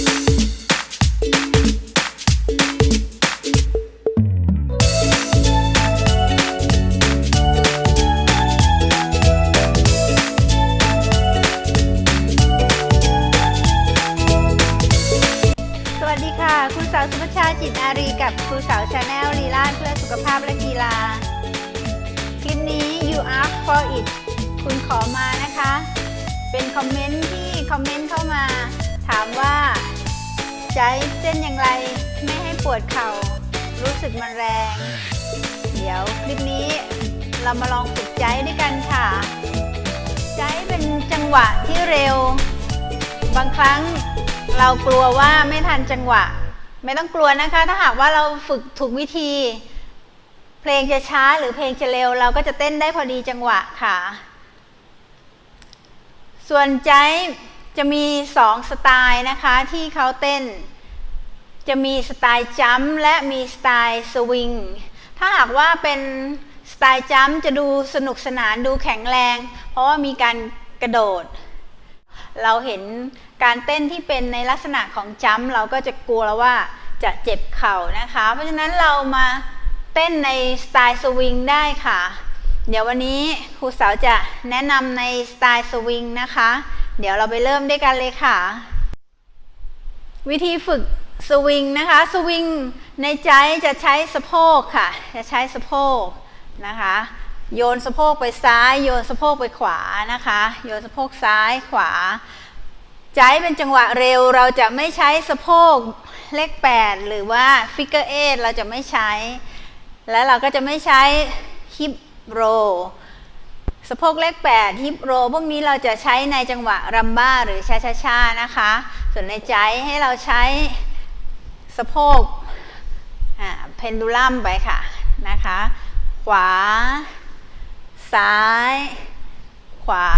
สวัสดีค่ะ ครูสาวสุภชาจิตอารีกับครูสาวชาแนลลีลาเพื่อสุขภาพและกีฬา คลิปนี้ you ask for it คุณขอมานะคะ เป็นคอมเมนต์ที่คอมเมนต์เข้ามา ถามว่า ใช้เส้นอย่างไรไม่ให้ปวดเข่า รู้สึกมันแรง เดี๋ยวคลิปนี้เรามาลองฝึกใจด้วยกันค่ะ ใจเป็นจังหวะที่เร็ว บางครั้งเรากลัวว่าไม่ทันจังหวะ ไม่ต้องกลัวนะคะ ถ้าหากว่าเราฝึกถูกวิธี เพลงจะช้าหรือเพลงจะเร็ว เราก็จะเต้นได้พอดีจังหวะค่ะ ส่วนใจ จะมีสองสไตล์นะคะที่เขาเต้น จะมีสไตล์จัมและมีสไตล์สวิง ถ้าหากว่าเป็นสไตล์จัมจะดูสนุกสนานดูแข็งแรง เพราะว่ามีการกระโดด เราเห็นการเต้นที่เป็นในลักษณะของจัมเราก็จะกลัวแล้วว่าจะเจ็บเข่านะคะ เพราะฉะนั้นเรามาเต้นในสไตล์สวิงได้ค่ะ เดี๋ยววันนี้ครูสาวจะแนะนำในสไตล์สวิงนะคะ เดี๋ยวเราไปเริ่มด้วยกันเลยค่ะ วิธีฝึกสวิงนะคะ สวิงในใจจะใช้สะโพกค่ะ จะใช้สะโพกนะคะ โยนสะโพกไปซ้าย โยนสะโพกไปขวานะคะ โยนสะโพกซ้ายขวา ใจเป็นจังหวะเร็ว เราจะไม่ใช้สะโพกเลข 8 หรือว่าฟิกเกอร์เอเราจะไม่ใช้ และเราก็จะไม่ใช้ฮิปโร สะโพกเลข8ฮิปโรพวกนี้เราจะใช้ในจังหวะรัมบ้าหรือช้าช้านะคะ ส่วนในใจให้เราใช้สะโพกเพนดูลัมไปค่ะนะคะ ขวา ซ้าย ขวา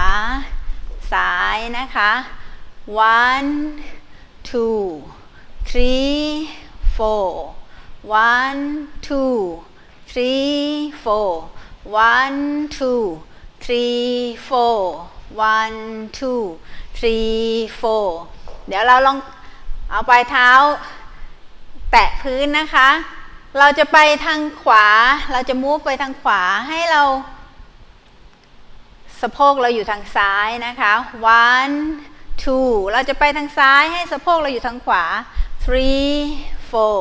ซ้ายนะคะ one two three four one two three four one two three four one two three four เดี๋ยวเราลองเอาปลายเท้า แตะพื้นนะคะ เราจะไปทางขวา เราจะมูฟไปทางขวาให้เราสะโพกเราอยู่ทางซ้ายนะคะ one two เราจะไปทางซ้ายให้สะโพกเราอยู่ทางขวา three four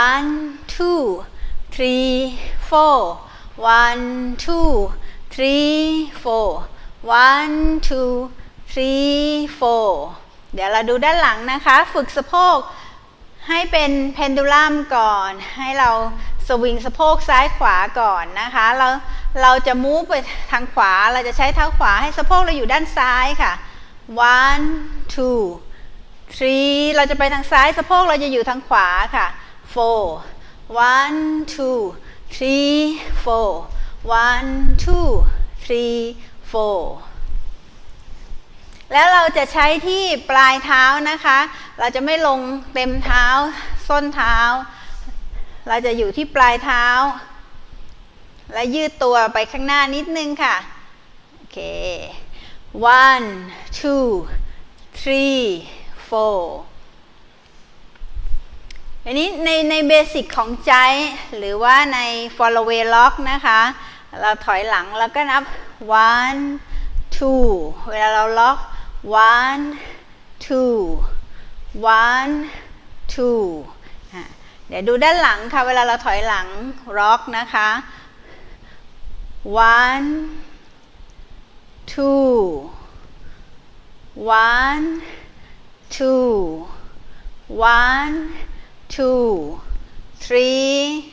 one two three four one two three four one two three four เดี๋ยวเราดูด้านหลังนะคะ ฝึกสะโพกให้เป็นเพนดูลัมก่อน ให้เราสวิงสะโพกซ้ายขวาก่อนนะคะ เราเราจะมูฟไปทางขวา เราจะใช้เท้าขวาให้สะโพกเราอยู่ด้านซ้ายค่ะ one two three เราจะไปทางซ้ายสะโพกเราจะอยู่ทางขวาค่ะ four one two three four one two three four แล้วเราจะใช้ที่ปลายเท้านะคะ เราจะไม่ลงเต็มเท้า ส้นเท้า เราจะอยู่ที่ปลายเท้า และยืดตัวไปข้างหน้านิดนึงค่ะ โอเค one two three four อันนี้ในในเบสิกของใจหรือว่าใน follow way lock นะคะ เราถอยหลังแล้วก็นับ one two เวลาเราล็อก one two one two เดี๋ยวดูด้านหลังค่ะ เวลาเราถอยหลัง rock นะคะ one two one two one two three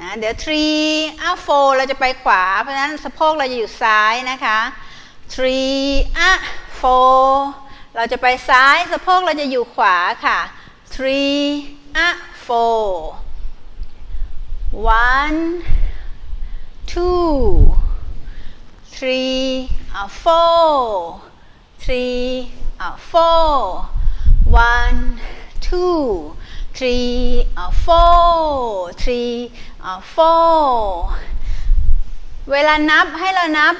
นะเดี๋ยว three อ้าว four เราจะไปขวา เพราะฉะนั้นสะโพกเราจะอยู่ซ้ายนะคะ three อะ four เราจะไปซ้ายสะโพกเราจะอยู่ขวาค่ะ three อะ four one two three อะ four three อะ four one two three อะ four three four เวลานับให้เรานับ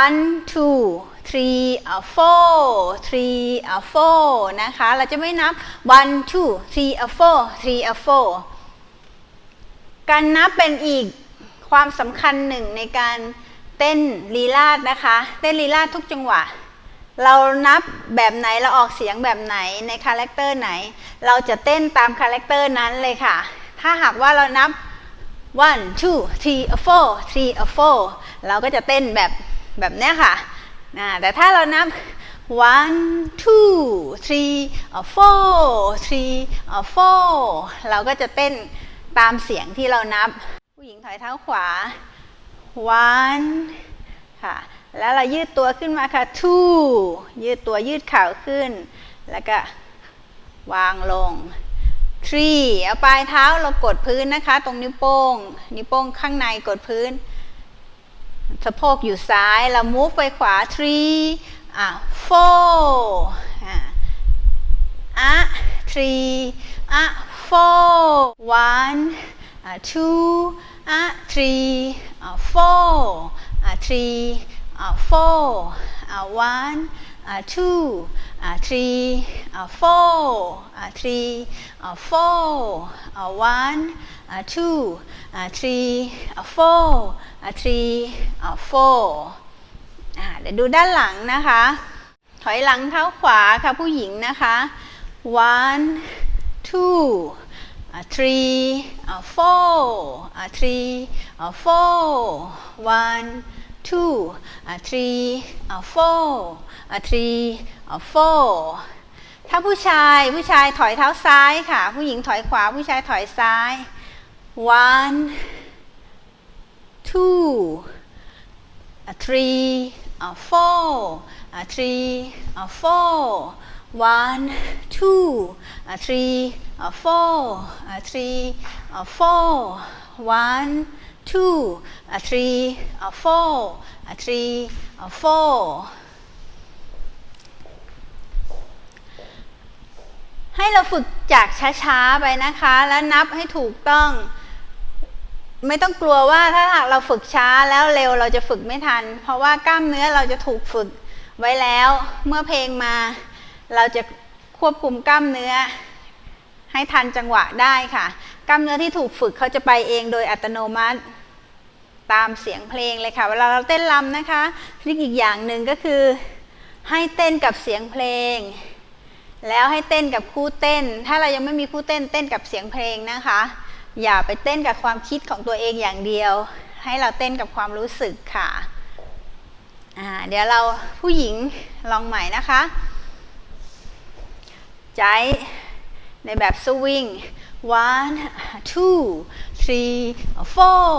one two three a four three a four นะคะ เราจะไม่นับ one two three a four three a four การนับเป็นอีกความสำคัญหนึ่งในการเต้นลีลาดนะคะ เต้นลีลาดทุกจังหวะ เรานับแบบไหนเราออกเสียงแบบไหนในคาแรคเตอร์ไหน เราจะเต้นตามคาแรคเตอร์นั้นเลยค่ะ ถ้าหากว่าเรานับ one two three four three four เราก็จะเต้นแบบแบบเนี้ยค่ะนะแต่ถ้าเรานับ one two three four three four เราก็จะเต้นตามเสียงที่เรานับ ผู้หญิงถอยเท้าขวา one ค่ะแล้วเรายืดตัวขึ้นมาค่ะ two ยืดตัวยืดเข่าขึ้น แล้วก็วางลง three เอาปลายเท้าเรากดพื้นนะคะ ตรงนิ้วโป้ง นิ้วโป้งข้างในกดพื้น สะโพกอยู่ซ้ายเรา move ไปขวา three อะ four อะอะ three อะ four one อะ two อะ three อะ four อะ three อะ four อะ one two อะ three อะ four อะ three อะ four อะ one อะ two อะ three อะ four อะ three อะ four อะเดี๋ยวดูด้านหลังนะคะ ถอยหลังเท้าขวาค่ะผู้หญิงนะคะ one two three four three four one two three four three four ถ้าผู้ชายผู้ชายถอยเท้าซ้ายค่ะ ผู้หญิงถอยขวา ผู้ชายถอยซ้าย one two three four three four one two three four three four one two a three a four a three a four ให้เราฝึกจากช้าๆไปนะคะ แล้วนับให้ถูกต้อง ไม่ต้องกลัวว่าถ้าหากเราฝึกช้าแล้วเร็วเราจะฝึกไม่ทัน เพราะว่ากล้ามเนื้อเราจะถูกฝึกไว้แล้ว เมื่อเพลงมา เราจะควบคุมกล้ามเนื้อ ให้ทันจังหวะได้ค่ะ กล้ามเนื้อที่ถูกฝึกเขาจะไปเองโดยอัตโนมัติตามเสียงเพลงเลยค่ะ เวลาเราเต้นรำนะคะทริคอีกอย่างหนึ่งก็คือ ให้เต้นกับเสียงเพลง แล้วให้เต้นกับคู่เต้น ถ้าเรายังไม่มีคู่เต้นเต้นกับเสียงเพลงนะคะ อย่าไปเต้นกับความคิดของตัวเองอย่างเดียว ให้เราเต้นกับความรู้สึกค่ะเดี๋ยวเราผู้หญิงลองใหม่นะคะ ใจ ในแบบสวิง one two three four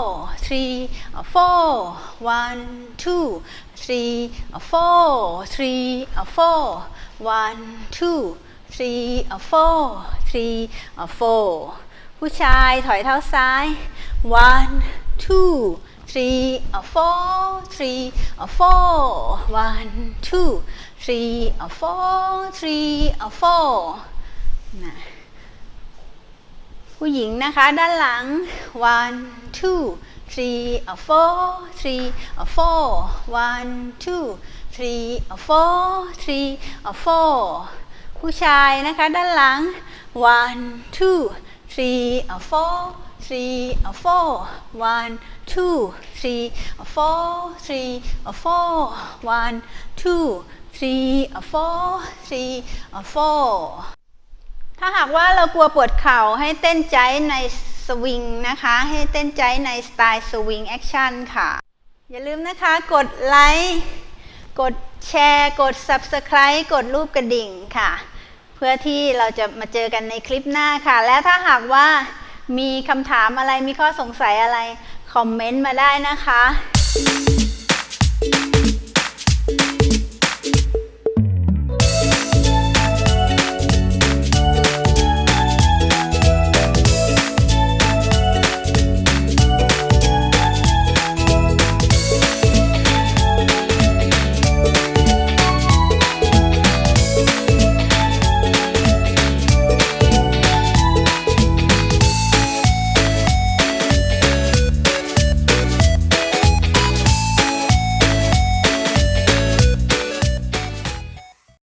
three four one two three four three four one two three four three four ผู้ชายถอยเท้าซ้าย one two three four three four one two three four three four นะ ผู้หญิงนะคะด้านหลัง one two three four three four one two three four three four ผู้ชายนะคะด้านหลัง one two three four three four one two three four three four one two three four three four ถ้าหากว่าเรากลัวปวดเข่าให้เต้นใจในสวิงนะคะ ให้เต้นใจในสไตล์สวิงแอคชั่นค่ะ อย่าลืมนะคะกดไลค์กดแชร์ กด Subscribe กดรูปกระดิ่งค่ะ เพื่อที่เราจะมาเจอกันในคลิปหน้าค่ะ และถ้าหากว่ามีคำถามอะไรมีข้อสงสัยอะไร คอมเมนต์มาได้นะคะ